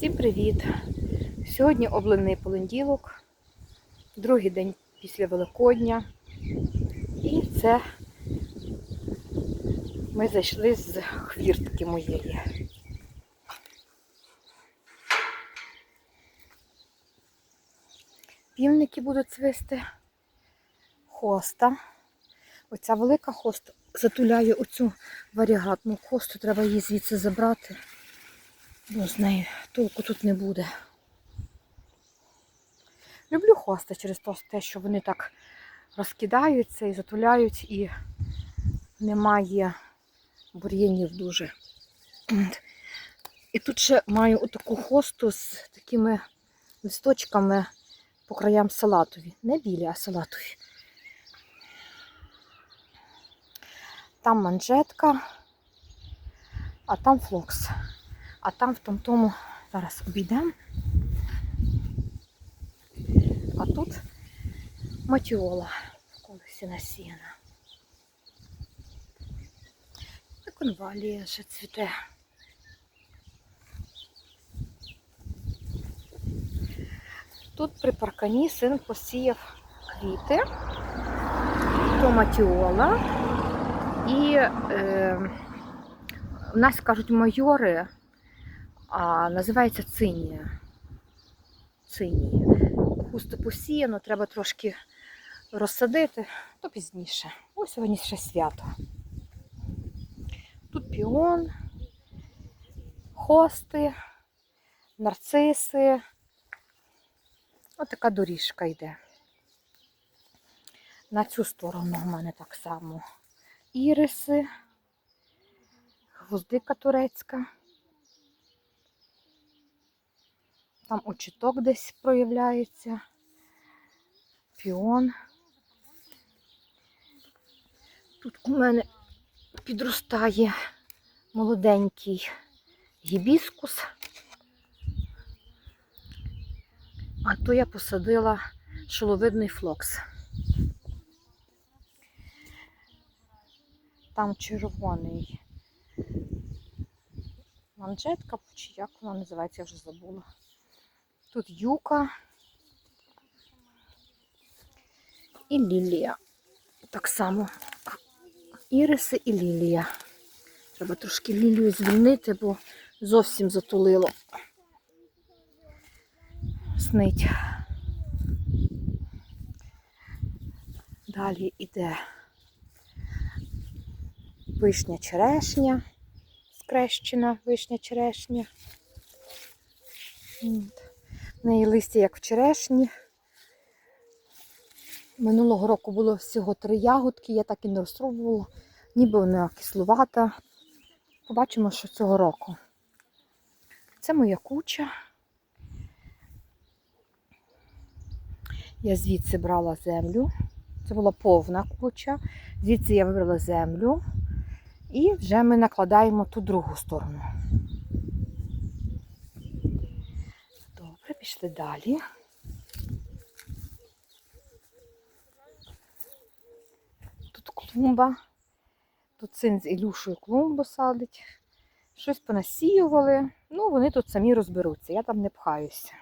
Всім привіт! Сьогодні облений понеділок, другий день після Великодня. І це ми зайшли з хвіртки моєї. Півники будуть цвисти, хоста. Оця велика хоста затуляє оцю варігатну хосту, треба її звідси забрати. Бо з неї толку тут не буде. Люблю хости через те, що вони так розкидаються і затуляють, і немає бур'янів дуже. І тут ще маю отаку хосту з такими листочками по краям салатові. Не білі, а салатові. Там манжетка, а там флокс. А там в тому, тому зараз обійдемо. А тут матіола в колесі насіяна. І конвалія ще цвіте. Тут при паркані син посіяв квіти, то матіола. І е, в нас кажуть майори, а називається цинія. Цинія. Густо посіяно, треба трошки розсадити, то пізніше. Ось сьогодні ще свято. Тут піон, хости, нарциси. Ось така доріжка йде. На цю сторону в мене так само іриси, гвоздика турецька. Там очіток десь проявляється, піон. Тут у мене підростає молоденький гібіскус. А то я посадила шоловидний флокс. Там червоний манжетка, чи як вона називається, я вже забула. Тут юка і лілія. Так само іриси і лілія. Треба трошки лілію звільнити, бо зовсім затулило. Снить. Далі йде вишня черешня, скрещена вишня черешня. В неї листя як в черешні. Минулого року було всього три ягодки, я так і не розпробувала, ніби вона кислувата. Побачимо, що цього року. Це моя куча. Я звідси брала землю. Це була повна куча. Звідси я вибрала землю. І вже ми накладаємо ту другу сторону. Добре, пішли далі. Тут клумба. Тут син з Ілюшою клумбу садить. Щось понасіювали. Ну, вони тут самі розберуться, я там не пхаюся.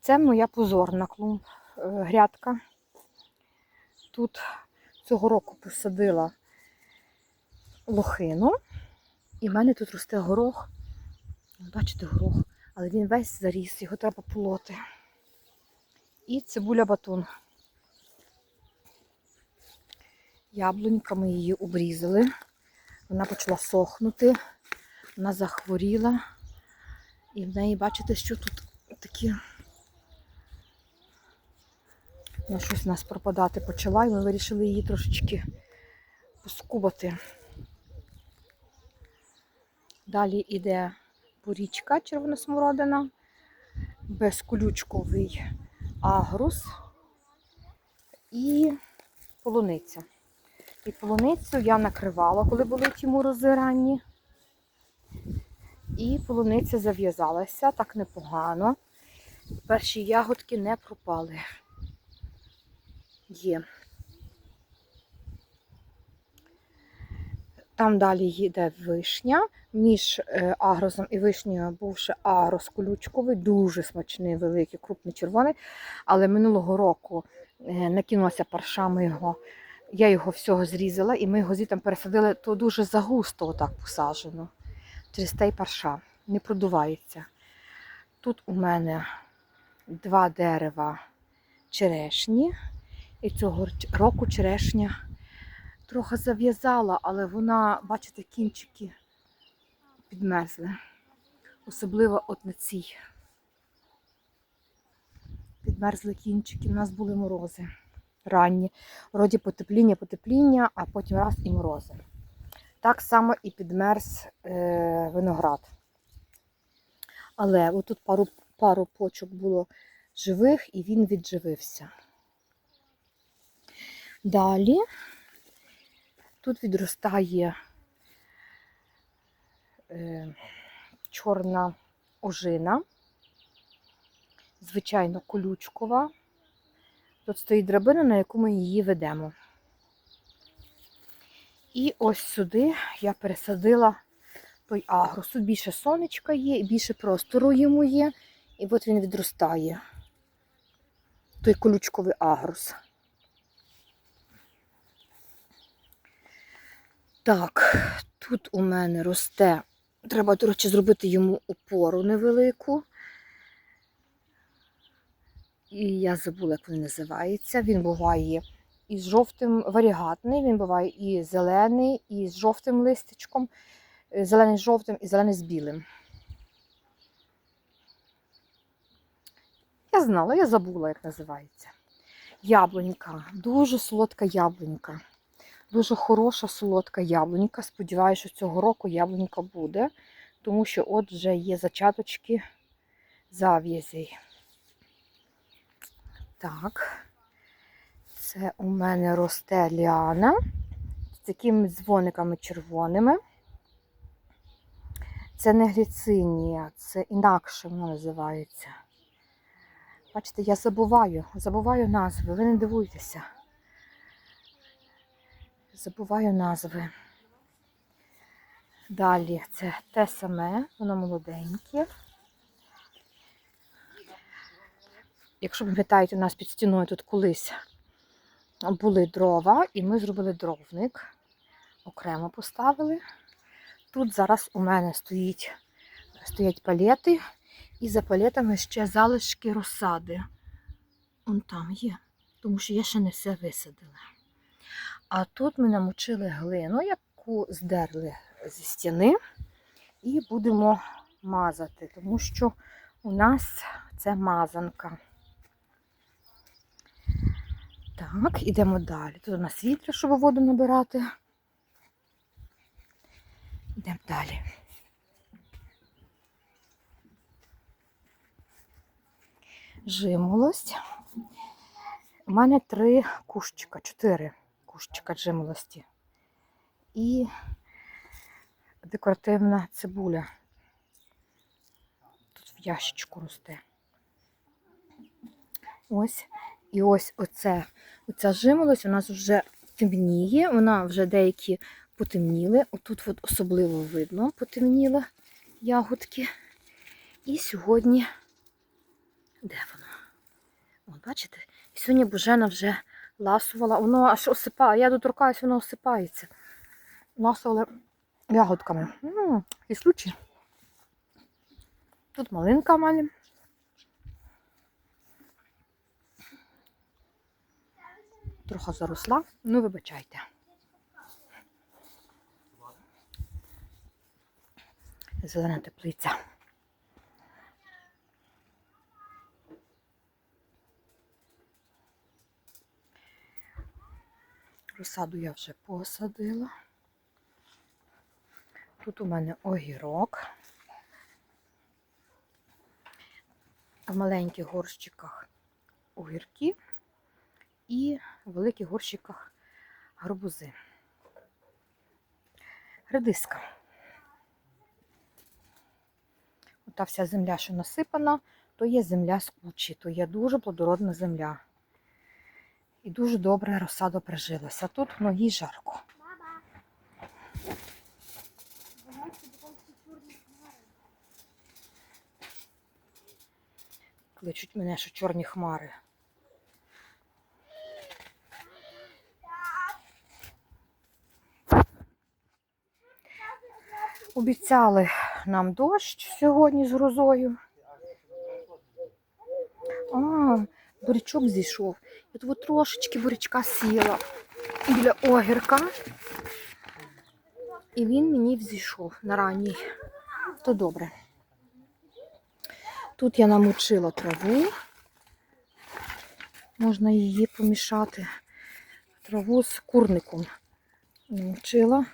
Це моя позорна клумб, е, грядка. Тут цього року посадила лохину. І в мене тут росте горох. Бачите, горох, але він весь заріс, його треба полоти. І цибуля батон. Яблунька ми її обрізали. Вона почала сохнути, вона захворіла. І в неї, бачите, що тут такі. Вона щось у нас пропадати почала, і ми вирішили її трошечки поскубати. Далі йде порічка червоносмородина, безколючковий агрус і полуниця. І полуницю я накривала, коли були ті морози ранні. І полуниця зав'язалася так непогано. Перші ягодки не пропали. Є. Там далі йде вишня. Між е, агрозом і вишнею був ще агрос колючковий, дуже смачний, великий, крупний червоний. Але минулого року е, накинулася паршами його. Я його всього зрізала, і ми його звідти пересадили, то дуже загусто отак посаджено. Через те парша. Не продувається. Тут у мене два дерева черешні. І цього року черешня трохи зав'язала, але вона, бачите, кінчики підмерзли. Особливо от на цій. Підмерзли кінчики, у нас були морози ранні. Вроді потепління, потепління, а потім раз і морози. Так само і підмерз е, виноград. Але отут пару, пару почок було живих і він відживився. Далі тут відростає е, чорна ожина, звичайно, колючкова. Тут стоїть драбина, на яку ми її ведемо. І ось сюди я пересадила той агрос. Тут більше сонечка є, більше простору йому є. І от він відростає. Той колючковий агрос. Так, тут у мене росте. Треба, до речі, зробити йому опору невелику. І я забула, як він називається. Він буває і з жовтим варігатний, він буває і зелений, і з жовтим листячком, е, зелений з жовтим і зелений з білим. Я знала, я забула, як називається. Яблунька, дуже солодка яблунька. Дуже хороша солодка яблунька. Сподіваюся, що цього року яблунька буде, тому що от вже є зачаточки зав'язей. Так, це у мене росте ліана з такими дзвониками червоними. Це не гліцинія, це інакше воно називається. Бачите, я забуваю, забуваю назви, ви не дивуйтеся. Забуваю назви. Далі це те саме, воно молоденьке. Якщо пам'ятаєте, у нас під стіною тут колись були дрова, і ми зробили дровник. Окремо поставили. Тут зараз у мене стоїть, стоять палети, і за палетами ще залишки розсади. Вон там є, тому що я ще не все висадила. А тут ми намочили глину, яку здерли зі стіни, і будемо мазати, тому що у нас це мазанка. Так, ідемо далі. Тут у нас вітра, щоб воду набирати. Йдемо далі. Жимолость. У мене три кущика, чотири кущика жимолості. І декоративна цибуля. Тут в ящичку росте. Ось. І ось оце, оця жимолость у нас вже темніє, вона вже деякі потемніли. Отут от особливо видно потемніли ягодки. І сьогодні, де воно? От, бачите? І сьогодні Божена вже ласувала, воно аж осипає. Я доторкаюсь, воно осипається. Ласували ягодками. М, Кислючі. Тут малинка в мене. Трохи заросла, ну вибачайте. Зелена теплиця. Розсаду я вже посадила. Тут у мене огірок. В маленьких горщиках огірки і в великих горщиках гарбузи. Редиска. Ота вся земля, що насипана, то є земля з кучі, то є дуже плодородна земля. І дуже добре розсаду прижилася. Тут ну, жарко. Кличуть мене, що чорні хмари. Обіцяли нам дощ сьогодні з грозою. А, дурячок зійшов. Я тут трошечки бурячка сіла біля огірка. І він мені взійшов на ранній. То добре. Тут я намочила траву. Можна її помішати. Траву з курником. Намочила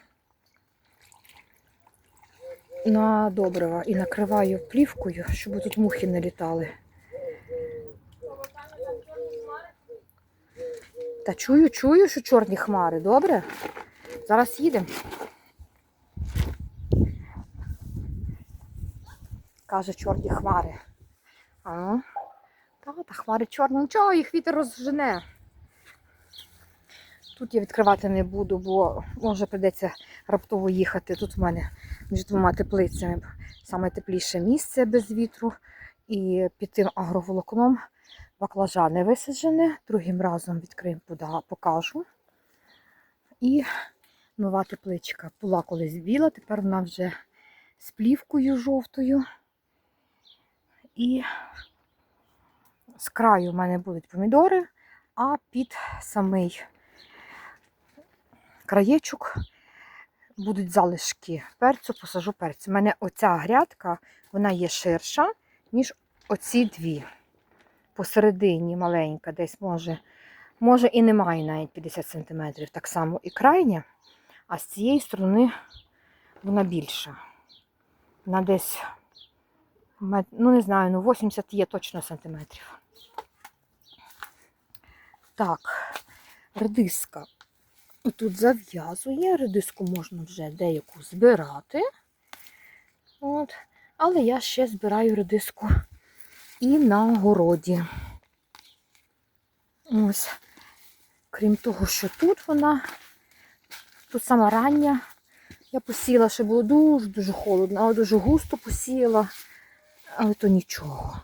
на добрива і накриваю плівкою, щоб тут мухи не літали. Та чую, чую, що чорні хмари, добре? Зараз їдемо. Каже, чорні хмари. А ну. Та, та хмари чорні. Ну чого їх вітер розжене? Тут я відкривати не буду, бо може прийдеться раптово їхати. Тут в мене між двома теплицями саме тепліше місце без вітру. І під тим агроволокном баклажани висаджене. Другим разом відкриємо, покажу. І нова тепличка. Була колись біла, тепер вона вже з плівкою жовтою. І з краю в мене будуть помідори, а під самий краєчок будуть залишки перцю, посажу перцю. У мене оця грядка, вона є ширша, ніж оці дві. Посередині маленька, десь може, може і немає навіть 50 см. Так само і крайня, а з цієї сторони вона більша. Вона десь, ну не знаю, ну 80 є точно сантиметрів. Так, редиска тут зав'язує, редиску можна вже деяку збирати. От. Але я ще збираю редиску і на городі. Ось. Крім того, що тут вона, тут сама рання, я посіяла, ще було дуже-дуже холодно, але дуже густо посіяла, але то нічого.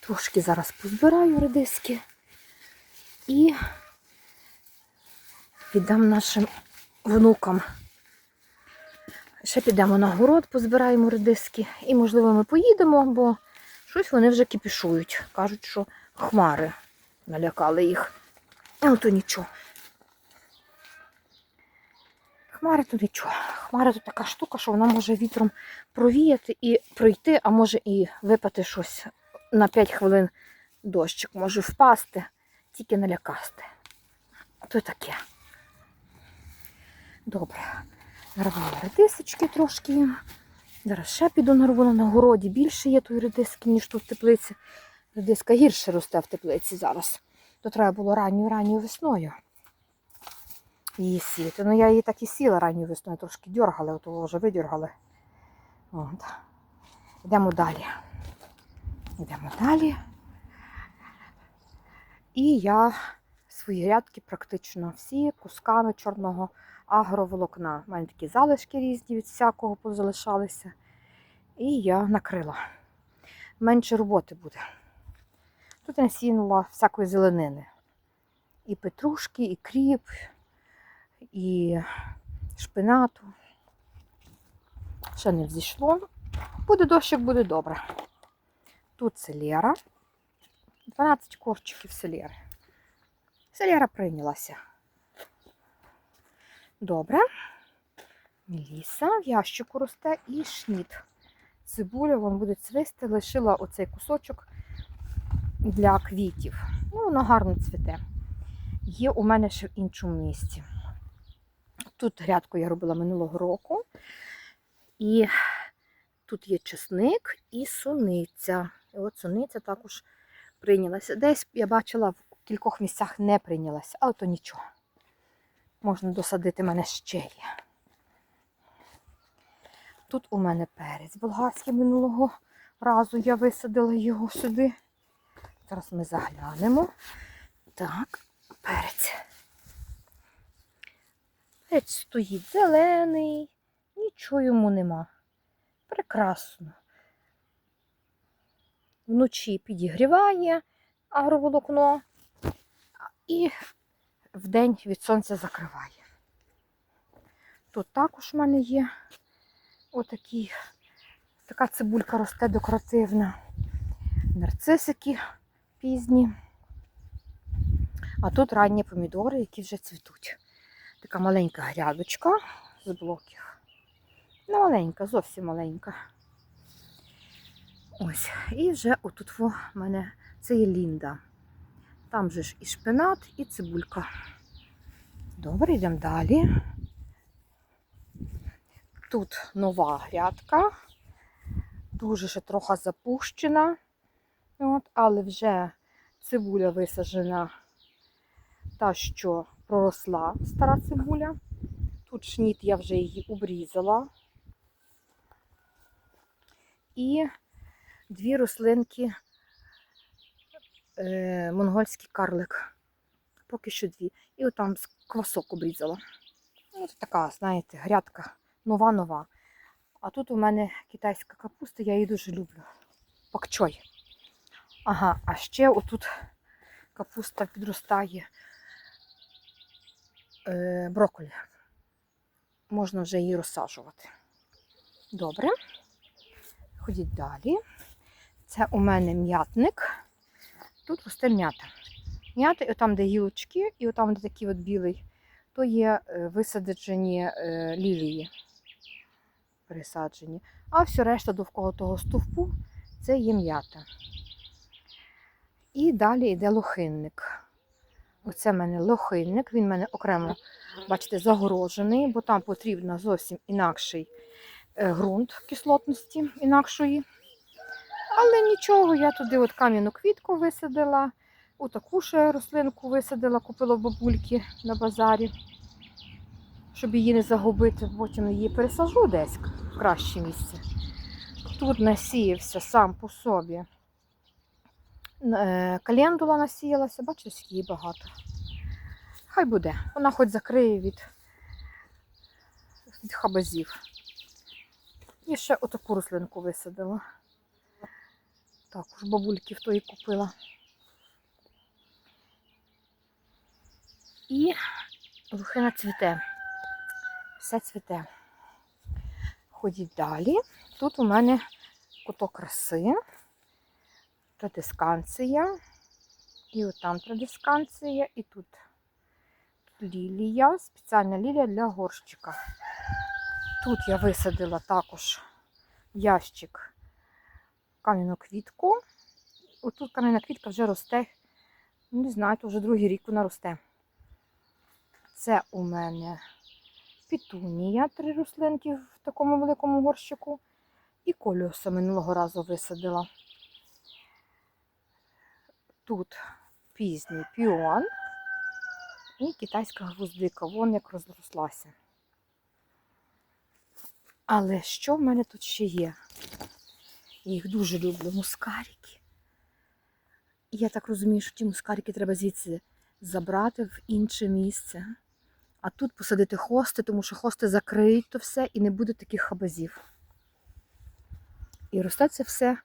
Трошки зараз позбираю редиски і віддам нашим внукам. Ще підемо на город, позбираємо редиски. І, можливо, ми поїдемо, бо щось вони вже кипішують. Кажуть, що хмари налякали їх. Ну, то нічого. Хмари то нічого. Хмари то така штука, що вона може вітром провіяти і пройти, а може і випати щось на 5 хвилин дощик. Може впасти, тільки налякасти. То таке. Добре. Нарвала редисочки трошки. Зараз ще піду нарву на городі. Більше є тої редиски, ніж тут в теплиці. Редиска гірше росте в теплиці зараз. То треба було ранньою ранньою весною її сіяти. Ну я її так і сіла ранньою весною, трошки дергали, от вже видергали. От. Йдемо далі. Йдемо далі. І я свої рядки практично всі кусками чорного агроволокна. У мене такі залишки різні від всякого позалишалися. І я накрила. Менше роботи буде. Тут я насіяла всякої зеленини. І петрушки, і кріп, і шпинату. Ще не взійшло. Буде дощик, буде добре. Тут селера. 12 корчиків селери. Селера прийнялася. Добре. Меліса в ящику росте і шніт. Цибуля вон буде цвисти, лишила оцей кусочок для квітів. Ну, воно гарно цвіте. Є у мене ще в іншому місці. Тут грядку я робила минулого року. І тут є чесник і суниця. І от суниця також прийнялася. Десь я бачила в кількох місцях не прийнялася, але то нічого. Можна досадити мене ще є. Тут у мене перець болгарський минулого разу я висадила його сюди. Зараз ми заглянемо. Так, перець. Перець стоїть зелений, нічого йому нема. Прекрасно. вночі підігріває агроволокно і вдень від сонця закриває. Тут також в мене є отакі, така цибулька росте декоративна. Нарцисики пізні. А тут ранні помідори, які вже цвітуть. Така маленька грядочка з блоків. Ну, маленька, зовсім маленька. Ось. І вже отут в мене це є лінда. Там же ж і шпинат, і цибулька. Добре, йдемо далі. Тут нова грядка. Дуже ще трохи запущена. От, але вже цибуля висаджена, та, що проросла стара цибуля. Тут шніт я вже її обрізала. І дві рослинки е, монгольський карлик. Поки що дві. І отам квасок обрізала. Ну, це така, знаєте, грядка нова-нова. А тут у мене китайська капуста, я її дуже люблю. Пакчой. Ага, а ще отут капуста підростає е, брокколі. Можна вже її розсаджувати. Добре. Ходіть далі. Це у мене м'ятник. Тут росте м'ята. М'ята, і там, де гілочки, і отам, де такий от білий, то є е, висаджені е, лілії. Пересаджені. А все решта довкола того стовпу це є м'ята. І далі йде лохинник. Оце в мене лохинник, він в мене окремо, бачите, загорожений, бо там потрібно зовсім інакший е, ґрунт кислотності інакшої. Але нічого, я туди от кам'яну квітку висадила, отаку ще рослинку висадила, купила бабульки на базарі, щоб її не загубити, потім її пересажу десь в краще місце. Тут насіявся сам по собі. Е, Календула насіялася, бачите, її багато. Хай буде. Вона хоч закриє від, від хабазів. І ще отаку рослинку висадила. Також бабульки в тої купила. І лухина цвіте. Все цвіте. Ходіть далі. Тут у мене куток краси, традисканція. І от там традисканція, і тут лілія, спеціальна лілія для горщика. Тут я висадила також ящик кам'яну квітку. Отут кам'яна квітка вже росте. Не знаю, то вже другий рік вона росте. Це у мене пітунія, три рослинки в такому великому горщику. І колюса минулого разу висадила. Тут пізній піон і китайська гвоздика. Вон як розрослася. Але що в мене тут ще є? Я їх дуже люблю, мускарики. Я так розумію, що ті мускарики треба звідси забрати в інше місце. А тут посадити хости, тому що хости закриють то все і не буде таких хабазів. І росте це все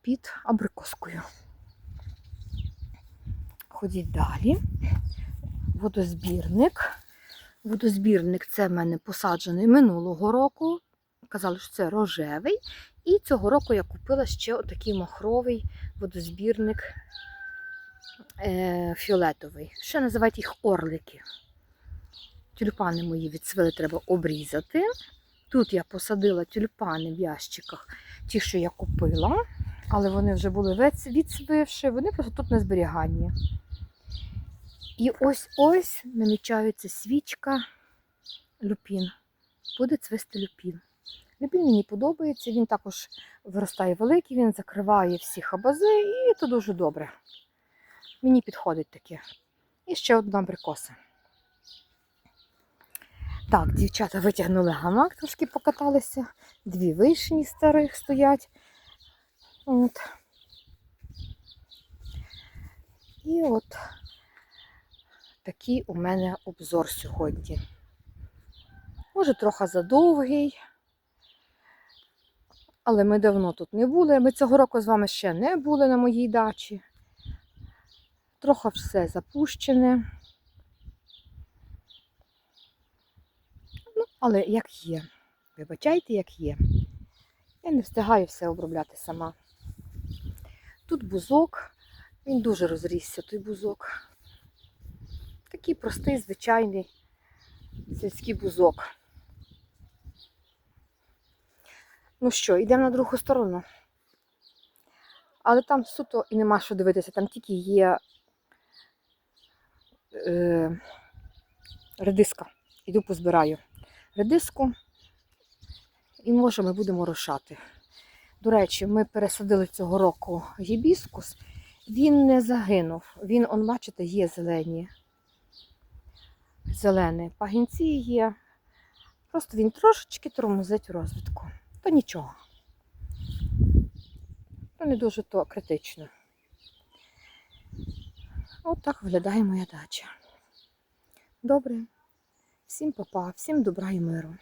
під абрикоскою. Ходіть далі. Водозбірник. Водозбірник це в мене посаджений минулого року. Казали, що це рожевий. І цього року я купила ще отакий махровий водозбірник е, фіолетовий. Ще називають їх орлики. Тюльпани мої відсвили, треба обрізати. Тут я посадила тюльпани в ящиках, ті, що я купила, але вони вже були відцвивши, вони просто тут на зберіганні. І ось-ось намічається свічка люпін. Буде цвисти люпін. Люпін мені подобається, він також виростає великий, він закриває всі хабази, і це дуже добре. Мені підходить таке. І ще одна абрикоса. Так, дівчата витягнули гамак, трошки покаталися. Дві вишні старих стоять. От. І от такий у мене обзор сьогодні. Може, трохи задовгий, Але ми давно тут не були. Ми цього року з вами ще не були на моїй дачі. Трохи все запущене. Ну, але як є. Вибачайте, як є. Я не встигаю все обробляти сама. Тут бузок, він дуже розрісся, той бузок. Такий простий, звичайний сільський бузок. Ну що, йдемо на другу сторону. Але там суто і нема що дивитися, там тільки є е, редиска. Іду позбираю редиску. І може ми будемо рушати. До речі, ми пересадили цього року гібіскус. Він не загинув. Він, он, бачите, є зелені. Зелені пагінці є. Просто він трошечки тормозить в розвитку. То нічого. То не дуже то критично. От так виглядає моя дача. Добре. Всім папа, всім добра і миру.